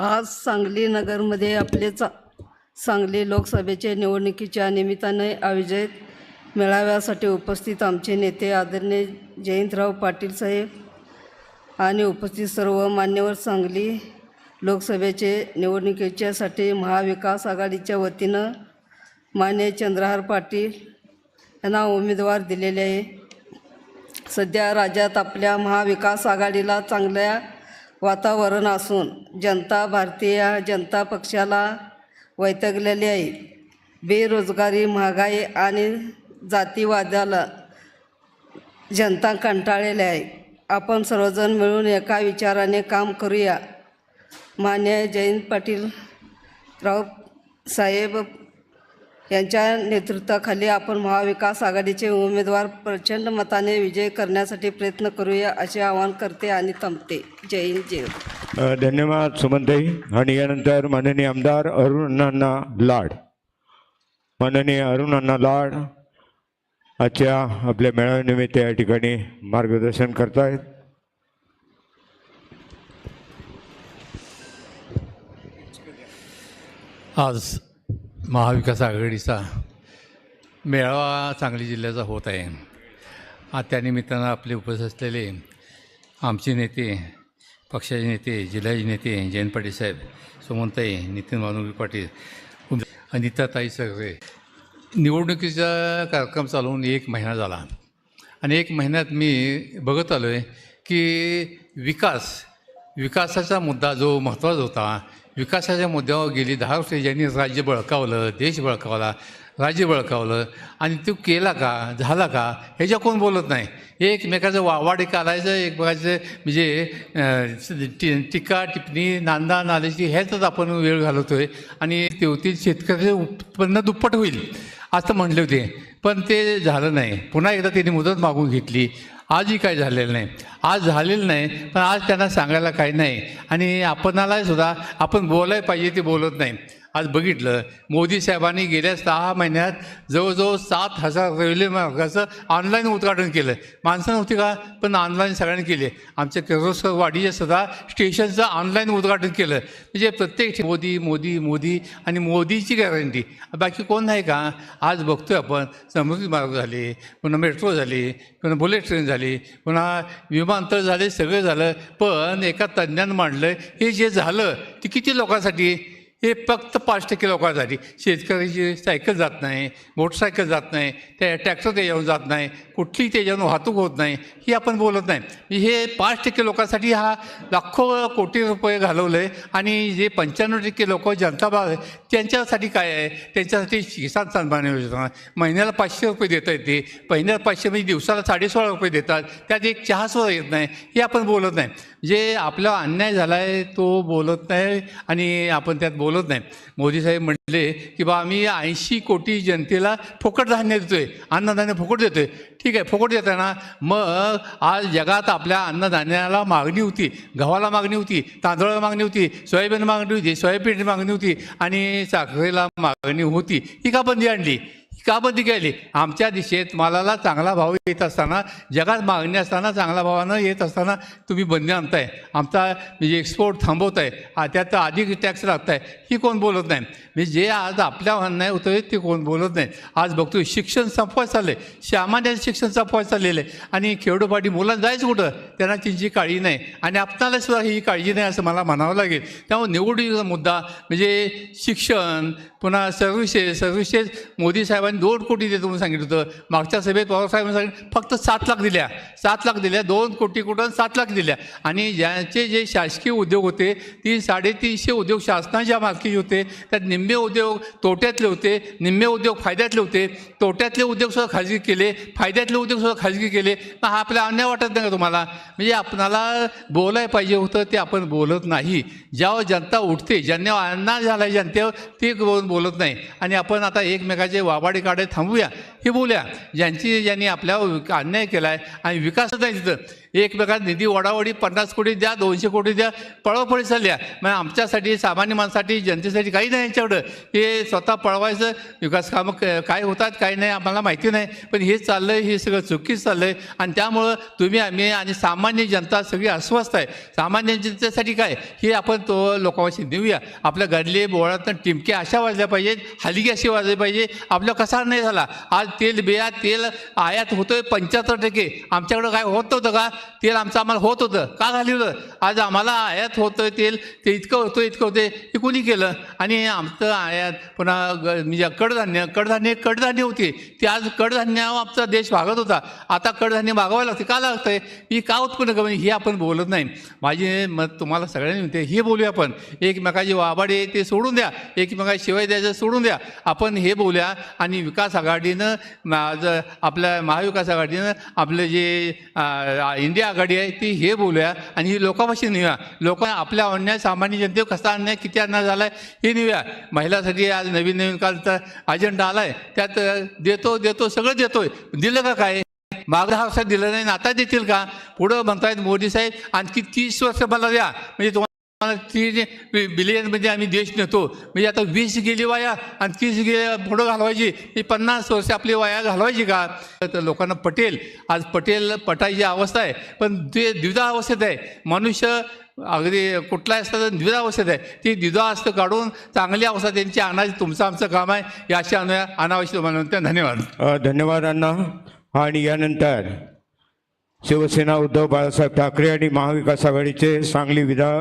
आज सांगली नगरमध्ये आपले चा सांगली लोकसभेच्या निवडणुकीच्या निमित्ताने आयोजित मेळाव्यासाठी उपस्थित आमचे नेते आदरणीय जयंतराव पाटील साहेब आणि उपस्थित सर्व मान्यवर सांगली लोकसभेचे निवडणुकीच्यासाठी महाविकास आघाडीच्या वतीनं मान्य चंद्रहार पाटील यांना उमेदवार दिलेले आहे. सध्या राज्यात आपल्या महाविकास आघाडीला चांगल्या वातावरण असून जनता भारतीय जनता पक्षाला वैतगलेली आहे. बेरोजगारी महागाई आणि जातीवादाला जनता कंटाळलेली आहे. आपण सर्वजण मिळून एका विचाराने काम करूया. मान्य जयंत पाटील राव साहेब यांच्या नेतृत्वाखाली आपण महाविकास आघाडीचे उमेदवार प्रचंड मताने विजय करण्यासाठी प्रयत्न करूया असे आवाहन करते आणि थांबते. जय हिंद जय धन्यवाद सुमनताई आणि यानंतर माननीय आमदार अरुण अण्णा लाड. माननीय अरुण अण्णा लाड आजच्या आपल्या मेळाव्यानिमित्त या ठिकाणी मार्गदर्शन करतायत. आज महाविकास आघाडीचा मेळावा सांगली जिल्ह्याचा होत आहे. त्यानिमित्तानं आपले उपस्थित असलेले आमचे नेते पक्षाचे नेते जिल्ह्याचे नेते जयंत पाटील साहेब सुमनताई नितीन मानुगी पाटील अनिताताई सगळे. निवडणुकीचा कार्यक्रम चालवून एक महिना झाला. आणि एक महिन्यात मी बघत आलो आहे की विकास विकासाचा मुद्दा जो महत्त्वाचा होता विकासाच्या मुद्द्यावर गेली दहा वर्ष ज्यांनी राज्य बळकावलं देश बळकावला राज्य बळकावलं आणि तो केला का झाला का ह्याच्या कोण बोलत नाही? एकमेकाचं वावाडे काढायचं एकमेकाचं म्हणजे अं, टीका टिप्पणी नांदा नाल्याची ह्यातच आपण वेळ घालवतो आहे आणि तेवतील शेतकऱ्याचे उत्पन्न दुप्पट होईल असं म्हणले होते. पण ते झालं नाही. पुन्हा एकदा त्यांनी मुदत मागून घेतली. आजही काही झालेलं नाही. आज झालेलं नाही पण आज त्यांना सांगायला काही नाही. आणि आपणालाही सुद्धा आपण बोलायला पाहिजे ते बोलत नाही. आज बघितलं मोदी साहेबांनी गेल्या सहा महिन्यात जवळजवळ सात हजार रेल्वे मार्गाचं ऑनलाईन उद्घाटन केलं. माणसं नव्हती का? पण ऑनलाईन सगळ्यांनी केले. आमच्या किर्लोस्करवाडीचे सुद्धा स्टेशनचं ऑनलाईन उद्घाटन केलं. म्हणजे प्रत्येक मोदी मोदी मोदी आणि मोदीची गॅरंटी बाकी कोण नाही का? आज बघतोय आपण समृद्धी मार्ग झाले पुन्हा मेट्रो झाली पुन्हा बुलेट ट्रेन झाली पुन्हा विमानतळ झाले सगळं झालं. पण एका तज्ज्ञानं मांडलं हे जे झालं ते किती लोकांसाठी? हे फक्त पाच टक्के लोकांसाठी. शेतकऱ्याची सायकल जात नाही मोटरसायकल जात नाही त्या ट्रॅक्टर त्याच्यावर जात नाही कुठली त्याच्यावर वाहतूक होत नाही ही आपण बोलत नाही. म्हणजे हे पाच टक्के लोकांसाठी हा लाखो कोटी रुपये घालवलं आहे आणि जे पंच्याण्णव टक्के लोक जनता भाग आहे त्यांच्यासाठी काय आहे? त्यांच्यासाठी किसान सन्मान योजना. महिन्याला पाचशे रुपये देता येते. महिन्याला पाचशे म्हणजे दिवसाला साडेसोळा रुपये देतात. त्यात एक चहासुद्धा येत नाही. हे आपण बोलत नाही. जे आपला अन्याय झाला आहे तो बोलत नाही आणि आपण त्यात बोल बोलत नाही. मोदी साहेब म्हटले की बा आम्ही ऐंशी कोटी जनतेला फुकट धान्य देतोय अन्नधान्य फुकट देतोय. ठीक आहे फुकट देताना मग आज जगात आपल्या अन्नधान्याला मागणी होती गव्हाला मागणी होती तांदळाला मागणी होती सोयाबीन मागणी होती सोयाबीन मागणी होती आणि साखरेला मागणी होती ही का बंदी आणली? का बंदी केली? आमच्या दिशेत मालाला चांगला भाव येत असताना जगात मागणी असताना चांगला भावानं येत असताना तुम्ही बंदी आणताय. आमचा म्हणजे एक्सपोर्ट थांबवताय. आ, त्यात अधिक टॅक्स लागताय. ही कोण बोलत नाही? म्हणजे जे आज आपल्या अन्याय होतं ते कोण बोलत नाही. आज बघतो शिक्षण संपवाय चाललं आहे सामान्याचं शिक्षण संपवायचं चाललेलं आहे. आणि खेडोपाठी मुलांना जायचं कुठं? त्यांना त्यांची काळजी नाही. आणि आपणाला सुद्धा ही काळजी नाही असं मला म्हणावं लागेल. त्यामुळे निवडणुकीचा मुद्दा म्हणजे शिक्षण पुन्हा सर्व्हिसेस सर्व्हिसेस मोदी साहेबांनी दोन कोटी देतो म्हणून सांगितलं होतं. मागच्या सभेत पवारसाहेबांनी सांगितलं फक्त सात लाख दिल्या. सात लाख दिल्या दोन कोटी कुठं सात लाख दिल्या. आणि ज्यांचे जे शासकीय उद्योग होते ती साडेतीनशे उद्योग शासनाच्या मालकी होते. त्यात निम्मे उद्योग तोट्यातले होते निम्मे उद्योग फायद्यातले होते. तोट्यातले उद्योगसुद्धा खाजगी केले फायद्यातले उद्योगसुद्धा खाजगी केले. मग हा आपला अन्याय वाटत नाही का तुम्हाला? म्हणजे आपणाला बोलायला पाहिजे होतं ते आपण बोलत नाही. ज्यावर जनता उठते ज्यांना अन्याय झाला आहे जनतेवर ते बोलत नाही. आणि आपण आता एकमेकाचे वाबाडे काढे थांबूया. हे बोलूया. ज्यांची ज्यांनी आपल्यावर अन्याय केला आहे आणि विकासच नाही तिथं एकमेकात निधी वडावडी पन्नास कोटी द्या दोनशे कोटी द्या पळवापळी चालल्या. मग आमच्यासाठी सामान्य माणसासाठी जनतेसाठी काही नाही यांच्याकडं. हे स्वतः पळवायचं विकास कामं क- काय होतात काय नाही आम्हाला माहिती नाही. पण हे चाललं आहे हे सगळं चुकीचं चाललं आहे आणि त्यामुळं तुम्ही आम्ही आणि सामान्य जनता सगळी अस्वस्थ आहे. सामान्य जनतेसाठी काय? हे आपण तो लोकांशी देऊया आपल्या घडले बोळातनं टिमक्या अशा वाजल्या पाहिजेत हलगी अशी वाजली पाहिजे. आपला कसा नाही झाला? आज तेल बिया तेल आयात होतोय पंच्याहत्तर टक्के. आमच्याकडं काय होत नव्हतं का? तेल आमचं आम्हाला होत होतं. का घालवलं आज आम्हाला आयात होतं तेल. ते इतकं होतं इतकं होते. हे कोणी केलं? आणि आमचं आयात पुन्हा ग म्हणजे कडधान्य कडधान्य कडधान्य होते. ते आज कडधान्य आमचा देश भागत होता. आता कडधान्य भागावं लागते. का लागतंय? ही का उत्पन्न कमी हे आपण बोलत नाही. माझे मत तुम्हाला सगळ्यांनी म्हणते हे बोलूया आपण. एकमेकाची वाबाडे ते सोडून द्या. एकमेकाची शिवाय द्यायचं सोडून द्या. आपण हे बोलूया. आणि विकास आघाडीनं आपल्या महाविकास आघाडीनं आपलं जे इंडिया आघाडी आहे ती हे बोलूया आणि ही लोकांपाशी नेऊया. लोक आपल्या अन्याय सामान्य जनतेवर कसा अन्याय किती अन्याय झाला आहे हे नेऊया. महिलासाठी आज नवीन नवीन कालचा अजेंडा आला आहे त्यात देतो देतो सगळं देतोय. दिलं का काय? मागं हा दिलं नाही आता देतील का? पुढं म्हणतायत मोदी साहेब आणखी तीस वर्ष मला द्या. म्हणजे तुम्हाला तीन बिलियनमध्ये आम्ही देश नेतो. म्हणजे आता वीस गेली वाया आणि तीस गे पुढं घालवायची. ही पन्नास वर्ष आपली वाया घालवायची का? तर लोकांना पटेल. आज पटेल पटायची अवस्था आहे. पण ते द्विधा अवस्थेत आहे. मनुष्य अगदी कुठलाही असतं तर द्विधा अवस्थेत आहे. ती द्विधा असतं काढून चांगली अवस्था त्यांची आणायची तुमचं आमचं काम आहे. या अशी अनावश्यक म्हणून धन्यवाद. धन्यवाद अण्णा. आणि यानंतर शिवसेना उद्धव बाळासाहेब ठाकरे आणि महाविकास आघाडीचे सांगली विधान